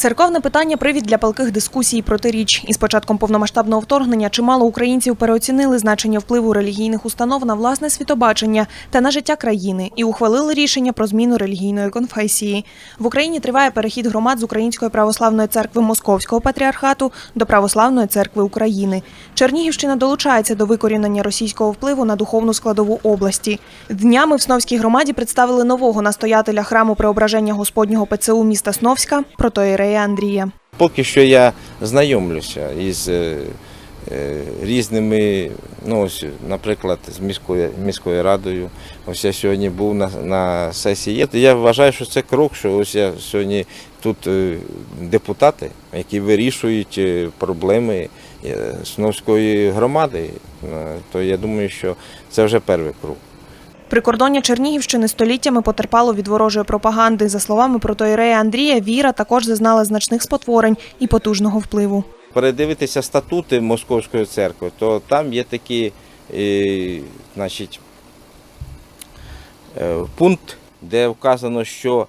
Церковне питання привід для палких дискусій протиріч. Із початком повномасштабного вторгнення чимало українців переоцінили значення впливу релігійних установ на власне світобачення та на життя країни і ухвалили рішення про зміну релігійної конфесії. В Україні триває перехід громад з Української православної церкви Московського патріархату до Православної церкви України. Чернігівщина долучається до викорінення російського впливу на духовну складову області. Днями в Сновській громаді представили нового настоятеля храму Преображення Господнього ПЦУ міста Сновська протоірея Андрія. Поки що я знайомлюся із е, е, різними, ну ось, наприклад, з міською, міською радою. Ось я сьогодні був на, на сесії. Я вважаю, що це крок, що ось я сьогодні тут е, депутати, які вирішують проблеми Сновської громади. То я думаю, що це вже перший крок. Прикордоння Чернігівщини століттями потерпало від ворожої пропаганди. За словами протоірея Андрія, віра також зазнала значних спотворень і потужного впливу. передивитися статути Московської церкви, то там є такий е, значить, е, пункт, де вказано, що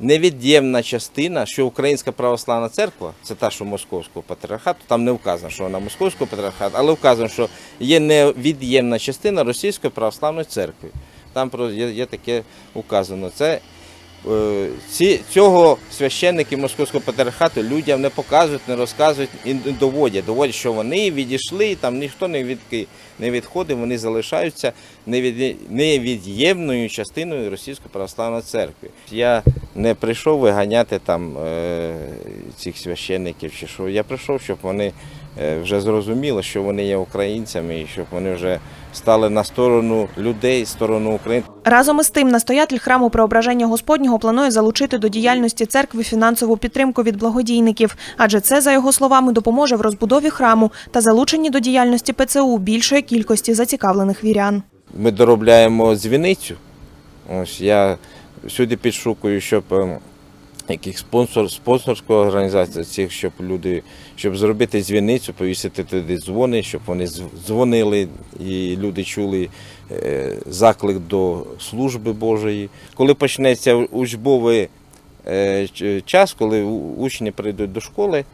невід'ємна частина, що Українська православна церква, це та, що Московського патріархату, там не вказано, що вона Московського патріархату, але вказано, що є невід'ємна частина Російської православної церкви. Там є, є таке указано. Це Е, Ці, цього священники Московського патріархату людям не показують, не розказують і не доводять. Доводять, що вони відійшли, там ніхто не, від, не відходив, вони залишаються невід, невід'ємною частиною Російської православної церкви. Я не прийшов виганяти там е, цих священників чи що. Я прийшов, щоб вони вже зрозуміли, що вони є українцями і щоб вони вже стали на сторону людей, сторону України. Разом із тим, настоятель храму Преображення Господнього планує залучити до діяльності церкви фінансову підтримку від благодійників, адже це, за його словами, допоможе в розбудові храму та залученні до діяльності ПЦУ більшої кількості зацікавлених вірян. ми доробляємо дзвіницю. Ось я сюди підшукую, щоб ем, яких спонсор, спонсорську організацію, цих, щоб люди, щоб зробити дзвіницю, повісити туди дзвони, щоб вони дзвонили і люди чули е, заклик до служби Божої. Коли почнеться учбовий е, час, коли учні прийдуть до школи,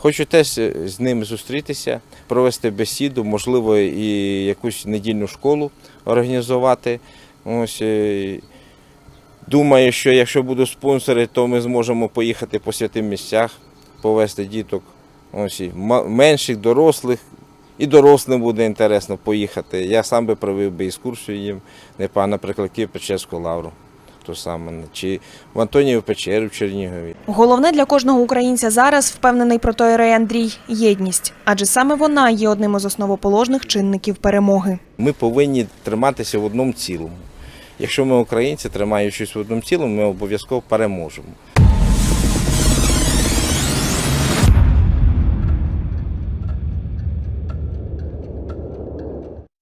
Хочу теж е, з ними зустрітися, провести бесіду, можливо, і якусь недільну школу організувати. Ось, думаю, що якщо будуть спонсори, то ми зможемо поїхати по святим місцях, повезти діток. Ось, і менших, дорослих. І дорослим буде інтересно поїхати. Я сам би провів би екскурсію їм, не пан, наприклад, Київ-Печерську лавру. То саме, чи в Антоніїв печеру в Чернігові. Головне для кожного українця зараз, впевнений протоірей Андрій, єдність, адже саме вона є одним із основоположних чинників перемоги. Ми повинні триматися в одному цілому. Якщо ми українці, тримаючись в одному цілому, ми обов'язково переможемо.